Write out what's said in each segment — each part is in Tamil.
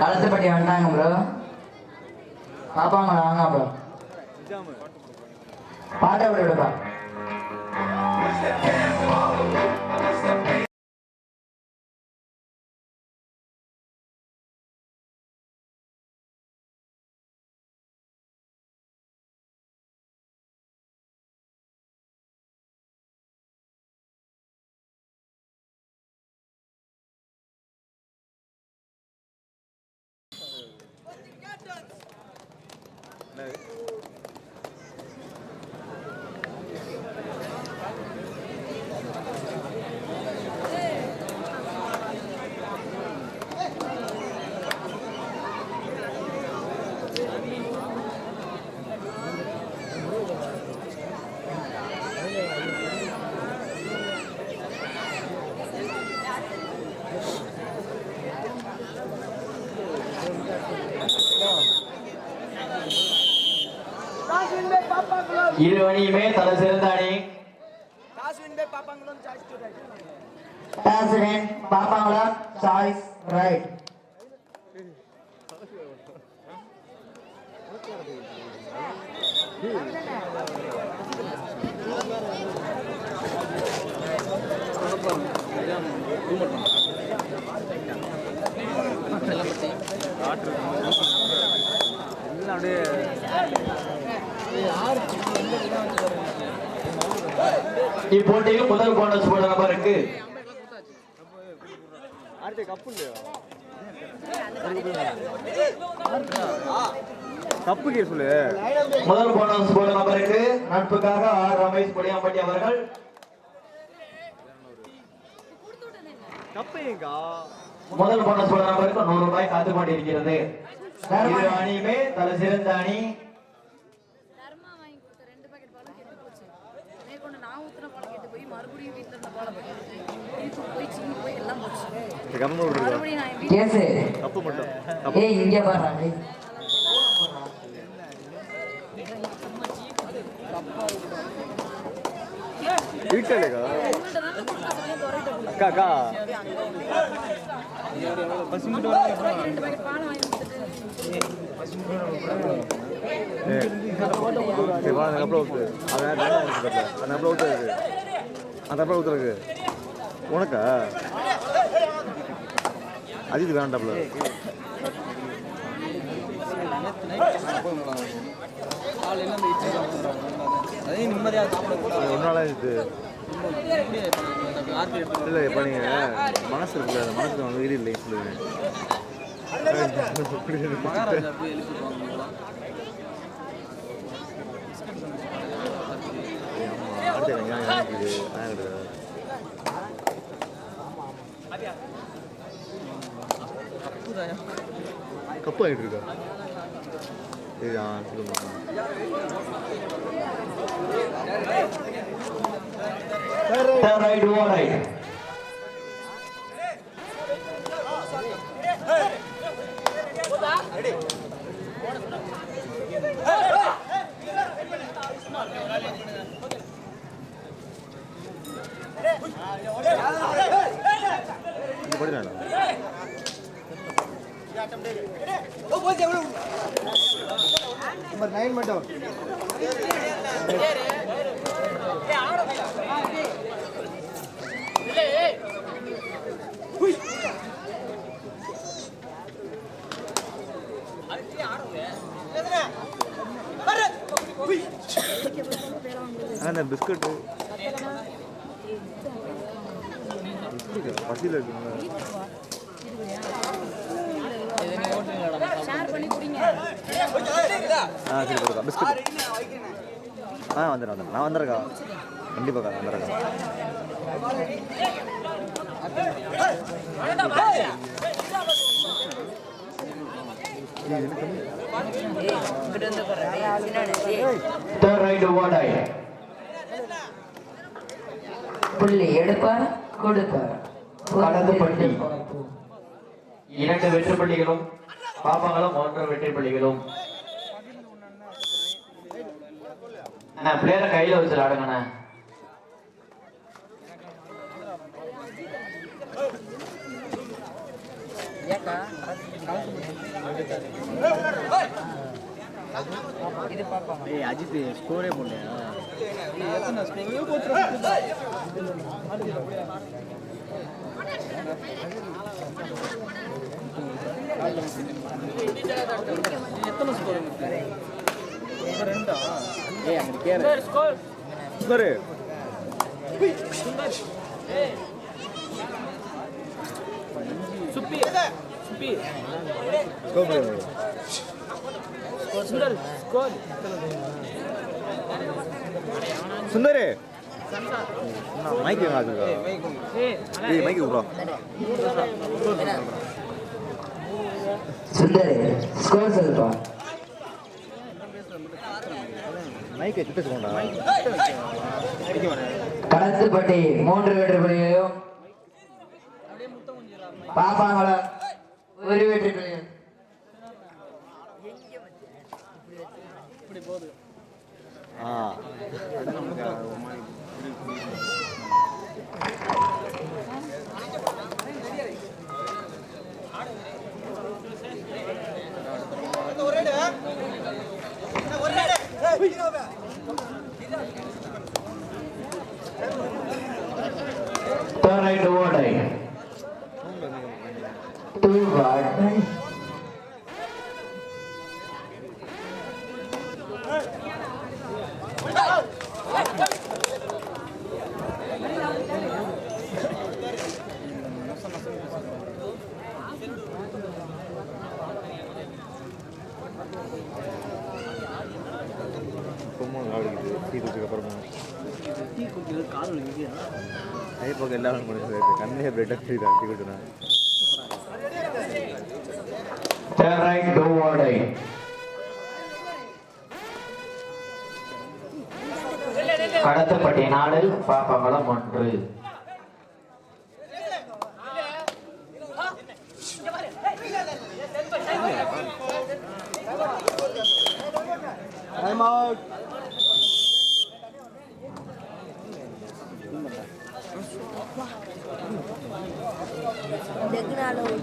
களத்துப்பட்டி வந்தாங்க ப்ரோ பாப்பாங்களா வாங்க ப்ரோ பாட்டை விட விடுப்பா. இரு தலை சிறந்த அணி டாஸ்வின் பாப்பாங்களா சாய்ஸ் ரைட் இப்போட்டியில் முதல் போனஸ் போட நபருக்கு தப்பு சொல்லு முதல் போனஸ் போட நபருக்கு நட்புக்காக ஆர் ரமேஷ் பொடியாம்பட்டி அவர்கள். முதல் போனஸ் போட நபருக்கு நூறு ரூபாய் காத்து கொண்டிருக்கிறது. இரு அணியுமே தலை சிறந்த அணி. கம்மி விடுறா மறுபடியும் நான் கேசு தப்பு மட்டும் ஏய் இங்க பாரு டேய். அக்கா அக்கா ரெண்டு பாக்கெட் பாலம் வாங்கி கொடுத்துட்டு ஏ சரி வா அந்த கப்பலை ஊத்து உனக்கா? அஜித் வேண்டாம்ல. அதே இது இல்லை இப்போ நீங்கள் மனசு இருக்குல்ல அந்த மனசுக்கு வந்து வீடு இல்லை சொல்லுவேன் மகாராஜா போய் எழுப்பிடுவாங்க அடுத்து எனக்கு ஞாபகம் இருக்குது. ஞாபகம் இருக்குது. கப்பு ஆகிட்டு இருக்கா? இது சொல்லுங்க Turn right, do all right. இது படிடா நம்பர் நைன் மட்டும் அந்த பிஸ்கட்டு பிஸ்கட் பசியில் இருக்குங்களா ஷேர் பண்ணி குடிங்க ஆ சரி கொடுக்கா பிஸ்கட் ஆ வந்துடுறேன் வந்துடுறேன் நான் do all right. புள்ளி எடுப்பார் கொடுப்பார் களத்துப்பட்டி. இரண்டு வெற்றி பள்ளிகளும் பாப்பாங்களும் மூன்று வெற்றி பள்ளிகளும் அண்ணா பிளேயரை கையில் வச்சு விளாடுங்கண்ணா அஜித் ஸ்கோரே எத்தனை சுந்தர் சுப்பி சுப்பி சுந்தர் ஸ்கோர் சுந்தர் மைக் எங்க ஏய் மைக் சுந்தர் ஸ்கோர் சொல்லுப்பா களத்துப்பட்டி மூன்று வெற்றி புள்ளிகளையும் பாப்பாங்களா ஒரு வெற்றி புள்ளிகள் ஆ. Gidelim.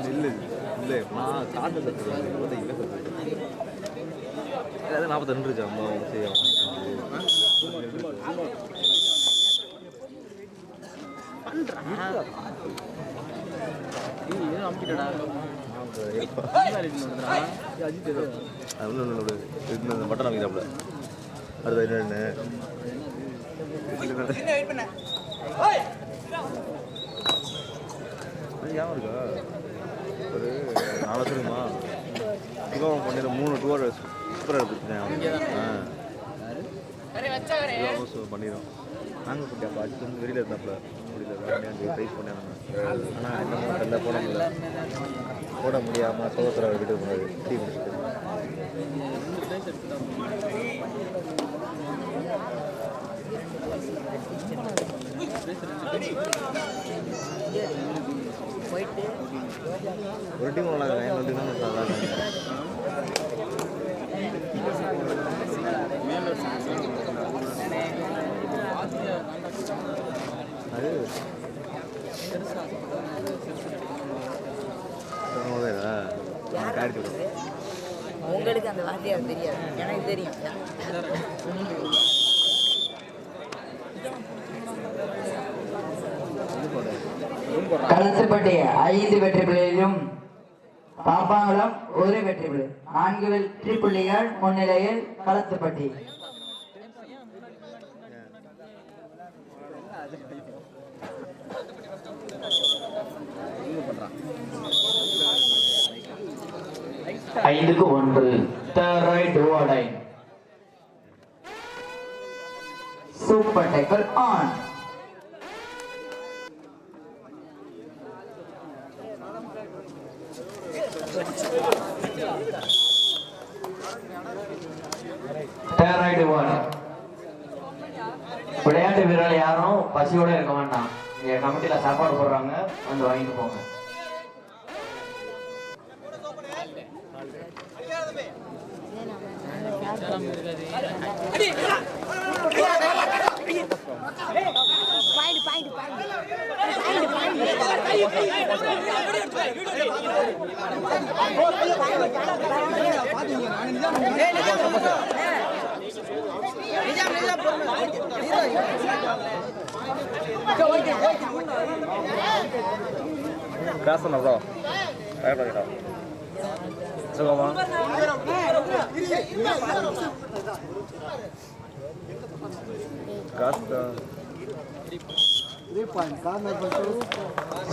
இல்லை இல்லை நான் காட்டு இருபத்தி இல்லை ஏதாவது நாற்பத்தி ரெண்டு அம்மா செய்யும் அஜித் அது மட்டன் அமைக்கிறாப்புல அடுத்த என்ன ஞாபகம் இருக்கா ஒரு நாலு வருஷமா சிவகம் பண்ணிட மூணு டூ ஹவர்ஸ் சூப்பராக எடுத்துருக்கேன் ஆ பண்ணிடும் நாங்கள் குட்டி அப்போ வந்து வெளியில் இருந்தாப்புல முடியல ட்ரை ப்ரைஸ் பண்ணாங்க ஆனால் என்ன தெரியல போட முடியல போட முடியாமல் சோதர வீட்டுக்கு போனது டீ குடிச்சிட்டு ஒரு டீம் நல்லா இன்னொரு டீம் அது முதல்ல காடி உங்களுக்கு அந்த வாத்தியார் தெரியாது. எனக்கு தெரியும். களத்துப்பட்டி ஐந்து வெற்றி பிள்ளைகளிலும் பாப்பாங்குளம் ஒரு வெற்றி பிள்ளை. நான்கு வெற்றி புள்ளிகள் முன்னிலையில் களத்துப்பட்டி ஐந்துக்கு ஒன்று. Turn right அடை super tackle on Turn right ஓடை விளையாட்டு வீரர்கள் யாரும் பசியோட இருக்க வேண்டாம் இங்க கமிட்டில சாப்பாடு போடுறாங்க வந்து வாங்கிட்டு போங்க பேசணும் ப்ரோ பயப்படாதீடா சுகமா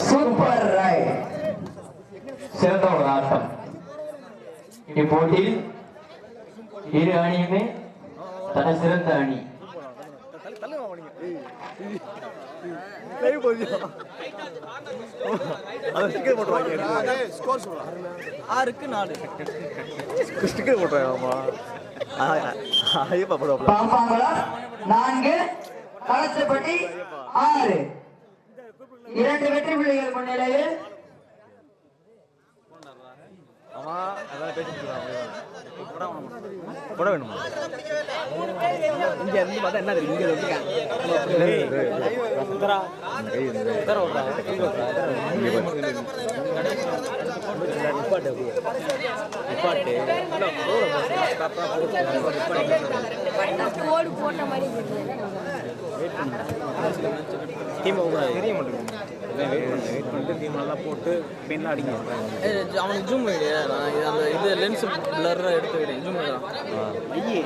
சூப்பர் ரைட் சிறந்த ஒரு ஆட்டம். இப்போட்டியில் இரு அணியுமே தன சிறந்த அணி. ஆறுக்கு நாலு. ஸ்டிக்கர் போட்டு வாங்கம்மா ஐயப்பா போடுவாப்ல பாம்பாங்குளம் நான்கு களத்துப்பட்டி ஆறு. இரண்டு வெற்றி புள்ளிகள் முன்னிலையில் ஆமா அதான் பேசிட்டு போட வேணுமா? இங்க இருந்து பார்த்தா என்ன தெரியும்? இங்க கை தெரிய மாட்டேங்குது வெயிட் பண்ணு வெயிட் பண்ணிட்டு நல்லா போட்டு பின்ன அடிங்க அவனுக்கு ஜூம் நான் இது அந்த இது லென்ஸ் பிளர் எடுத்து விடு ஜூம் ஐயே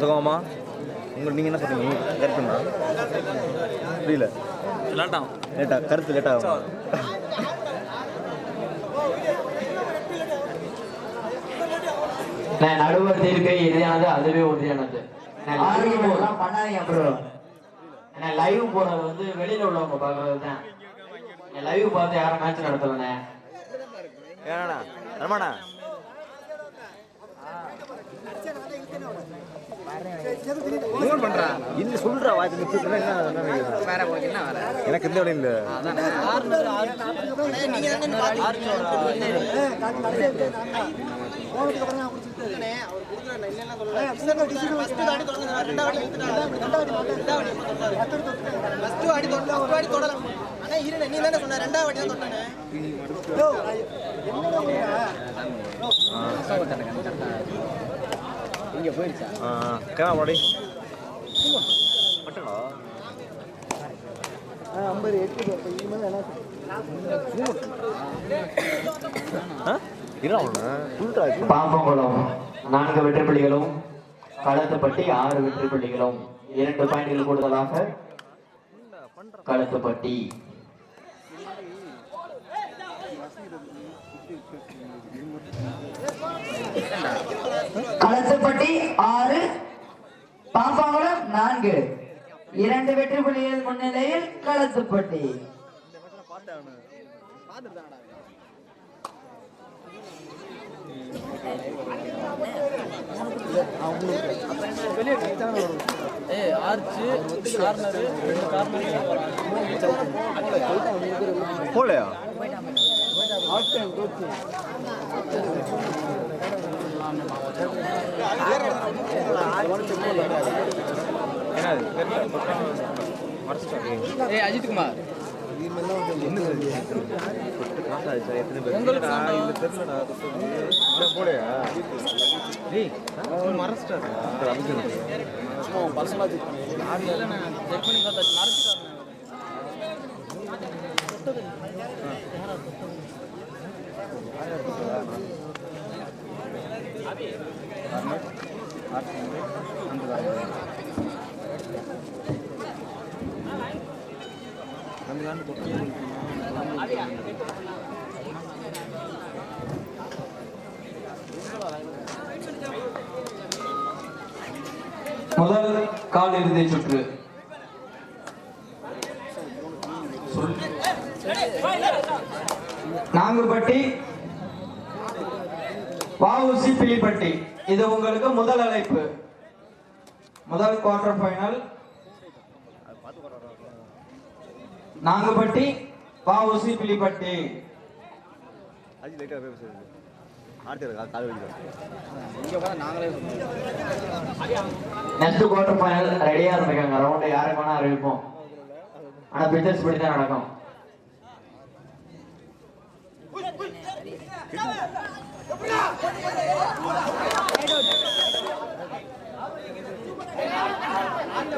சுகமாமா உங்களுக்கு நீங்க என்ன சொல்றீங்க? கரெக்டுண்ணா புரியல. விளாட்டான் லேட்டா கருத்து லேட்டா ஆகும் நடுவர் தீர்க்கை எதிரானது அதுவே எல்லாம் பண்ணாதீங்க நான் லைவ் போறது வந்து வெளியில உள்ளவங்க பாக்குறது தான். லைவ் பார்த்து யாரும் மேட்ச் நடத்தலண்ணே. ஏண்ணா ரமாண்ணா இல்ல சொல்றா வாய்ப்பு நிறுத்திட்டு என்ன வேற என்ன வேற எனக்கு இல்ல இங்க போயிருச்சா? ஆ கேமரா பாடி. இரா ஒன்று ஃபுல்டா பாம்பங்குளம் நான்கு வெற்றி புள்ளிகளும் களத்துப்பட்டி ஆறு வெற்றி புள்ளிகளும் இரண்டு பாயிண்ட்கள் கூடுதலாக களத்துப்பட்டி களத்துப்பட்டி ஆறு பாம்பாங்குளம் நான்கு. இரண்டு வெற்றி புள்ளிகள் முன்னிலையில் களத்துப்பட்டி ஆர்ச்சு கார்னர் கார்னர். போலையா? ஏய் அஜித் குமார் உங்களுக்கு போலையா டேய் மறைச்சிட்டாரு. பர்சனலா செக் முதல் கால் இறுதி சுற்று. நாங்குபட்டி வாவுசி பிலிப்பட்டி. இது உங்களுக்கு முதல் அழைப்பு. முதல் குவார்டர் ஃபைனல் நாங்குப்பட்டி வாவுசி பிலிப்பட்டி. நாங்களே நெக்ஸ்ட் குவார்டர் ஃபைனல் ரெடியா இருந்திருக்காங்க ரவுண்ட் யாருக்கு வேணா அறிவிப்போம். ஆனா பிக்சர்ஸ் படி தான் நடக்கும் அந்த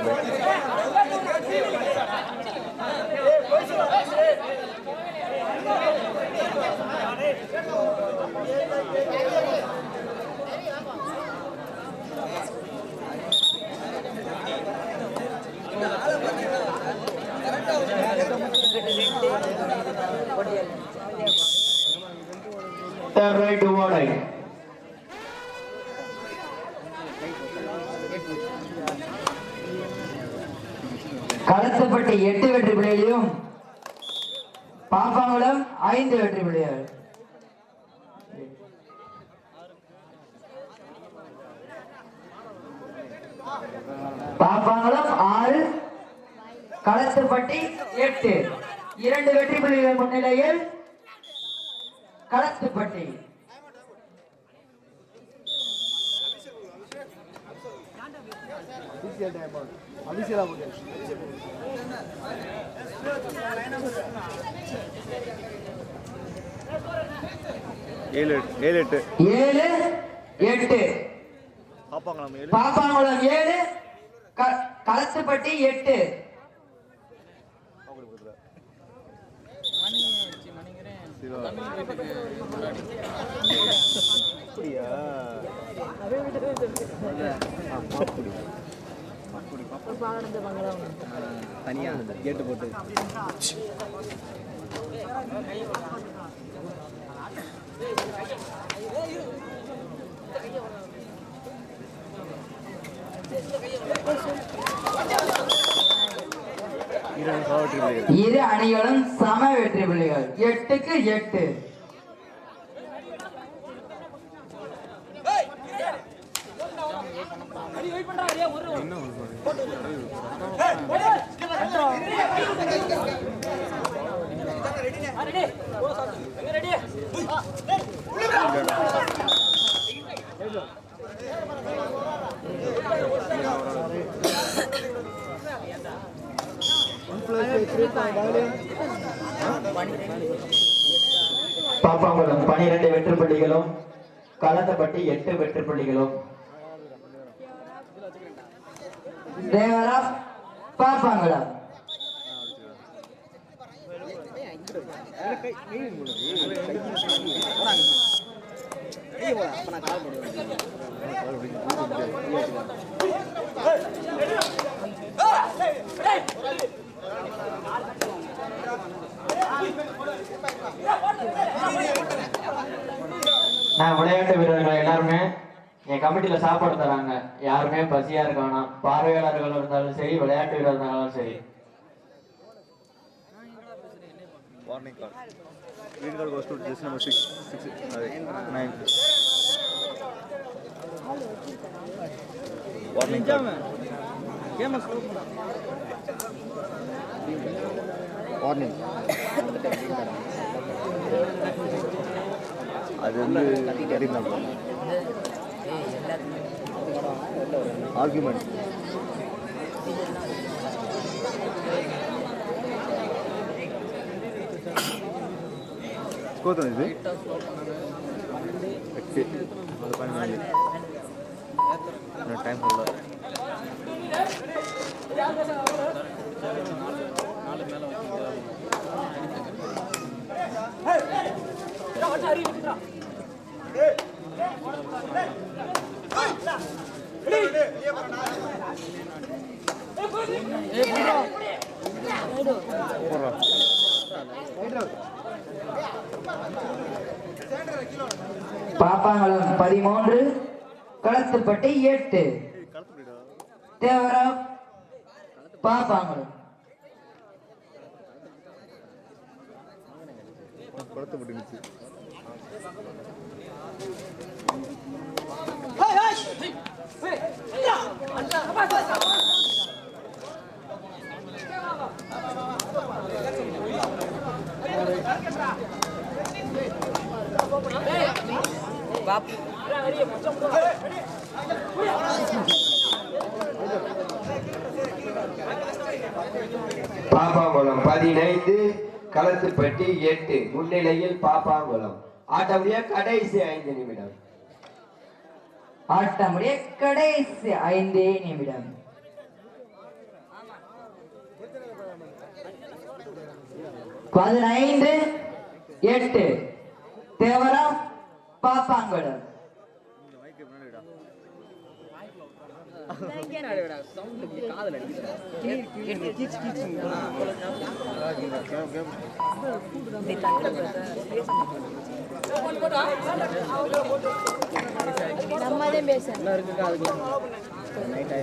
குத்தி குத்தி தேர்ட் ரைட் ஓடை களத்துப்பட்டி எட்டு வெற்றி புள்ளிகளையும் பாப்பாங்குளம் ஐந்து வெற்றி புள்ளிகள் பாப்பாங்குளம் ஆறு களத்துப்பட்டி எட்டு இரண்டு வெற்றி புள்ளிகள் முன்னிலையில் களத்துப்பட்டி ஏழு எட்டு ஏழு எட்டு. ஏழு எட்டு. பாப்பாங்களாம் ஏழு? பாப்பாங்குளம் ஏழு? களத்துப்பட்டி எட்டு. அப்படியா? தனியா கேட்டு போட்டு இரு அணிகளும் சம வெற்றி புள்ளிகள். எட்டுக்கு எட்டு. பாப்பாங்குளம் பனிரெண்டு வெற்றி புள்ளிகளும் களத்தப்பட்டி எட்டு வெற்றி புள்ளிகளும் தேவரா பாப்பாங்குளம் நான் விளையாட்டு வீரர்கள் எல்லாருமே என் கமிட்டியில சாப்பாடு தராங்க. யாருமே பசியா இருக்கானா பார்வையாளர்கள் இருந்தாலும் சரி விளையாட்டு வீரர் இருந்தாலும் சரி. Warning card green card goes to just number six, six, uh, nine. Warning card. Warning அது வந்து ஆர்குமெண்ட் ஸ்கோர் தான் இது எட்டு டைம் சொல்ல நாலு மேலே வச்சு பாப்பாங்குளம் பதிமூன்று களத்துப்பட்டி எட்டு. தேவரா பாப்பாங்குளம். குளத்து போட்டுருந்துச்சு பாப்பாங்குளம் பதினைந்து களத்துப்பட்டி எட்டு முன்னிலையில் பாப்பாங்குளம். ஆட்டமுடைய கடைசி ஐந்து நிமிடம். ஆட்டமுடைய கடைசி ஐந்தே நிமிடம். பதினைந்து எட்டு. தேவரா பாப்பாங்குளம் காதல் நம்ம தான் பேசுறோம் எல்லாம் நைட்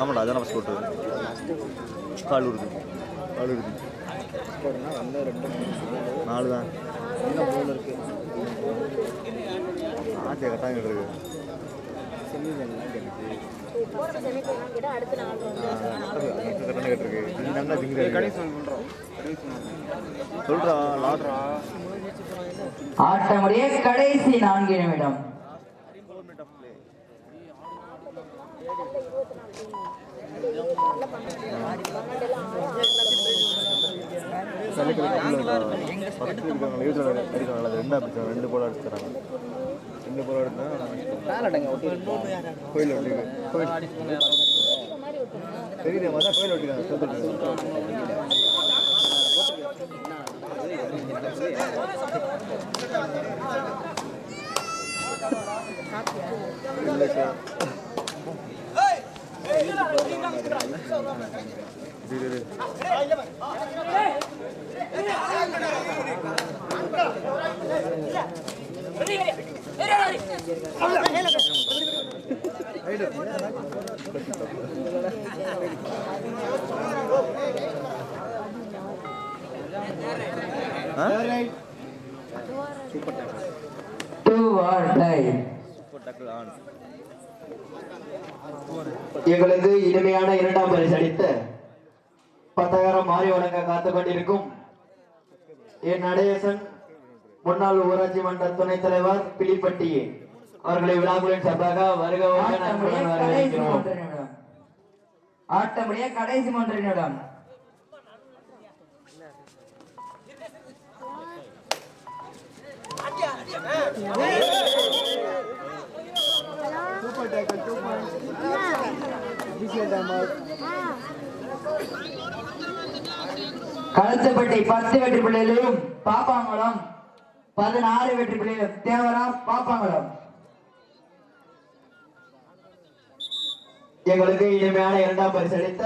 ஆமாடா அதான் ஃபஸ்ட் போட்டு கால் உருது கால் உருது கோட்னா வந்து ரெண்டு நாலு தான் இன்னும் மூணு இருக்கு ஆட்டிய கட்டாயம் இருக்கு. செல்லு எனக்கு ஆட்டமுடைய கடைசி நான்கு நிமிடம். ரெண்டு போல அடிச்சுறாங்க அடிச்சா பேலட்டுங்க ஒட்டி கோயில் ஒட்டி கோயில் தெரியுது மாதிரி கோயில் ஒட்டிக்காங்க இல்லை சார் இரு, இரு. ஆ? Do or die super on எங்களுக்கு இனிமையான இரண்டாம் பரிசு அளித்த பத்தாயிரம் மாறி வழங்க காத்துக் கொண்டிருக்கும் என் நடேசன் முன்னாள் ஊராட்சி மன்ற துணைத் தலைவர் பிலிப்பட்டி அவர்களை விழாக்குளின் சார்பாக வருக ஆட்டமுடைய கடைசி வரவேற்கிறோம் மூன்று நிமிடம் ஆட்டமுடைய கடைசி மூன்று நிமிடம் களத்துப்பட்டி பத்து வெற்றி பிள்ளைகளையும் பாப்பாங்குளம் பதினாறு வெற்றி தேவரா பாப்பாங்குளம் எங்களுக்கு இனிமையான இரண்டாம் பரிசு அளித்த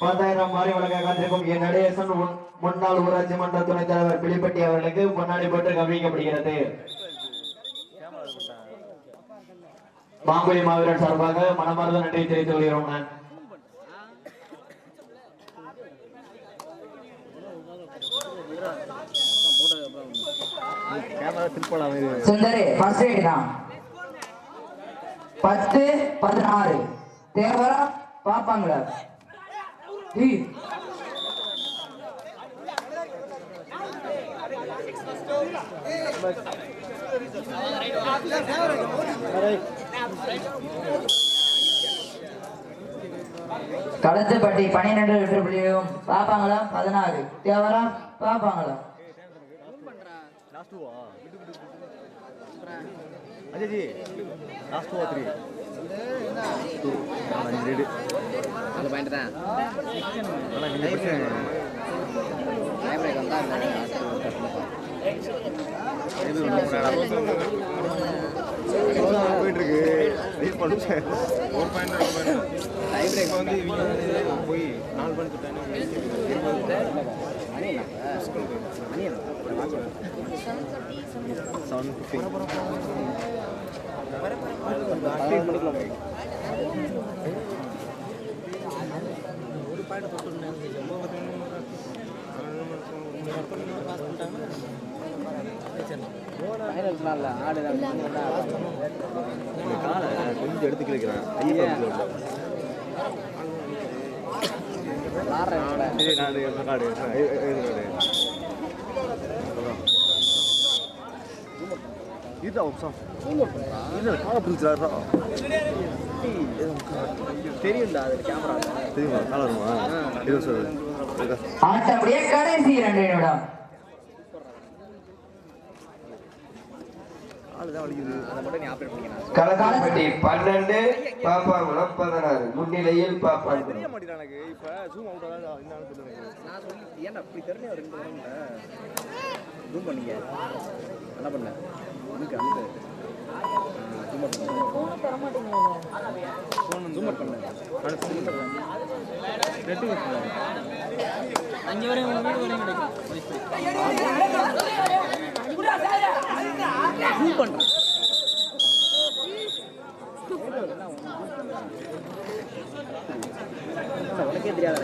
பத்தாயிரம் மாறி வழங்க காத்திருக்கும் என் நடேசன் முன்னாள் ஊராட்சி மன்ற துணைத் தலைவர் பிலிப்பட்டி அவர்களுக்கு பொன்னாடி போட்டு கவனிக்கப்படுகிறது மாங்குழி மாவீரன் சார்பாக மனமார்ந்த நன்றியை தெரிவித்துக் கொள்கிறோம். நான் கேமரா திருப்பலாம் இது சுந்தரி ஃபர்ஸ்ட் எய்ட் தான். பத்து பதினாறு. தேவரா பாப்பாங்களா? களத்துப்பட்டி பன்னிரெண்டு வெற்றி புள்ளியும் பாப்பாங்களம் பதினாறு. தேவரா டூவா அஜய் ஜி லாஸ்ட் டூவா த்ரீ அஞ்சு ரேடு அந்த பாயிண்ட் தான். ஆனால் நீங்கள் பிரச்சனை டைம் பிரேக் வந்தா போயிட்டு இருக்கு ஒரு பாயிண்ட் வந்து இவங்க போய் நாலு பாயிண்ட் செவன் ஃபிஃப்டி ஃபைனல்ஸ்லாம் இல்லை ஆடு இந்த காலை கொஞ்சம் கிளிக்கிறேன் ஐயா விளாட்றேன் சரி நான் இது கார்டு கார்டு இதுதான் உப்சம் இது காலை பிடிச்சாரா தெரியும்டா அது கேமரா தெரியுமா? காலை வருமா இது சார் இருக்கா ஆட்டமுடைய கடைசி இரண்டு நிமிடம். காலு தான் வலிக்குது. அதை மட்டும் நீ ஆப்ரேட் பண்ணிக்கலாம் களத்திப்பட்டி பன்னெண்டு பாப்பாங்குளம் பதினாறு. முன்னிலையில் தெரிய மாட்டேங்குது எனக்கு. இப்போ ஜூம் அவுட் சொல்லுங்க நான் சொல்லி ஏன்டா அப்படி தெரிஞ்ச ரெண்டு ஜூம் பண்ணிக்க. என்ன பண்ண. வீடு வரையும் கிடைக்கும். ஜூம் பண்ணுறேன் உனக்கே தெரியாத?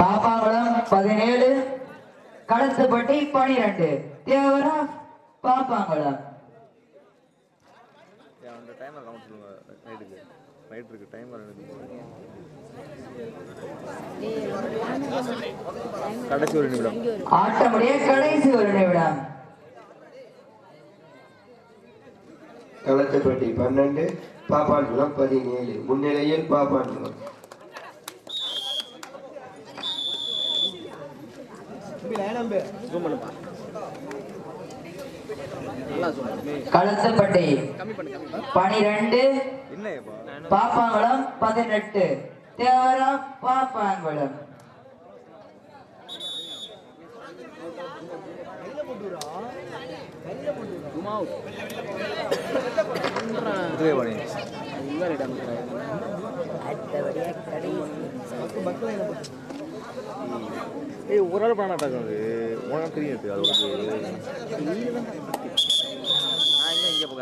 பாப்பாங்குளம் பதினேழு களத்துப்பட்டி பனிரெண்டு. தேவரா? பாப்பாங்குளம் அந்த டைமர் கவுண்ட் சொல்லுங்க நைட்டுக்கு நைட் இருக்கு டைமர் கடைசி ஒரு நிமிடம். ஆட்டமுடைய கடைசி ஒரு நிமிடம். களத்திப்பட்டி பன்னெண்டு பாப்பான்குளம் பதினேழு. முன்னிலையில் பாப்பான்குளம். ஜூம் பண்ணுப்பா நல்லா ஜூம் பண்ணு களத்துப்பட்டி கம்மி பண்ணு கம்மி பண்ணு பனிரெண்டு. பாப்பாங்குளம் பதினெட்டு. தேவரா பாப்பாங்குளம். ஏய் ஒரு ஆள் பண்ண அட்டாக் அது? உனக்கு தெரியும் அது.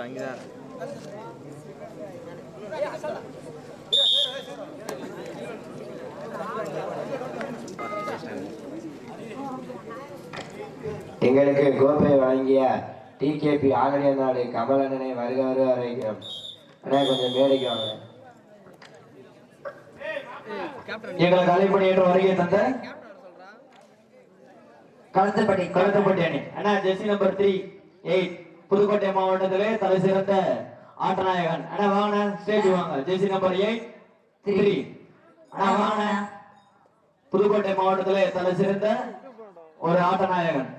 இங்கே இங்கே தான் எங்களுக்கு கோப்பை வழங்கிய டிகேபி ஆகடிய நாடு கமலண்ணனை வருக வருக அண்ணா கொஞ்சம் மேடைக்கு வாங்க. எங்களுக்கு அழைப்படி என்று வருகை தந்த களத்துப்பட்டி கழுத்தப்பட்டி அணி. அண்ணா jersey number three eight Pudukkottai மாவட்டத்திலே தலை சிறந்த ஆட்டநாயகன். அண்ணா வாங்க ஸ்டேஜ் வாங்க. ஜெர்சி நம்பர் எயிட் த்ரீ அண்ணா வாங்க. புதுக்கோட்டை மாவட்டத்திலே தலை சிறந்த ஒரு ஆட்டநாயகன்.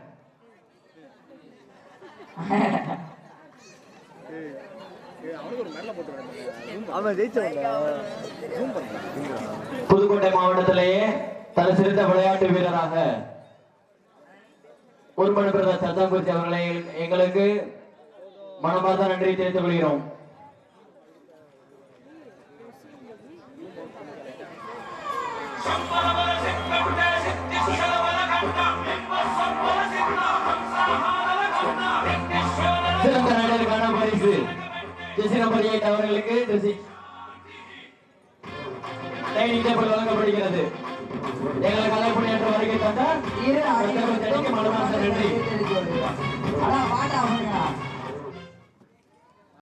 புதுக்கோட்டை மாவட்டத்திலேயே தலை சிறந்த விளையாட்டு வீரராக உருமணி பிரதர் சத்தாங்குறிச்சி அவர்களை எங்களுக்கு மனமார்ந்த நன்றி தெரிவித்துக் கொள்கிறோம். சிறந்த நடிகருக்கான பரிசு. ஜெசி நம்பர் எயிட் அவர்களுக்கு ஜெசி. டைனிங் டேபிள் வழங்கப்படுகிறது. எங்களுக்கு அழைப்பு என்று வருகை தந்த மனமார்ந்த நன்றி.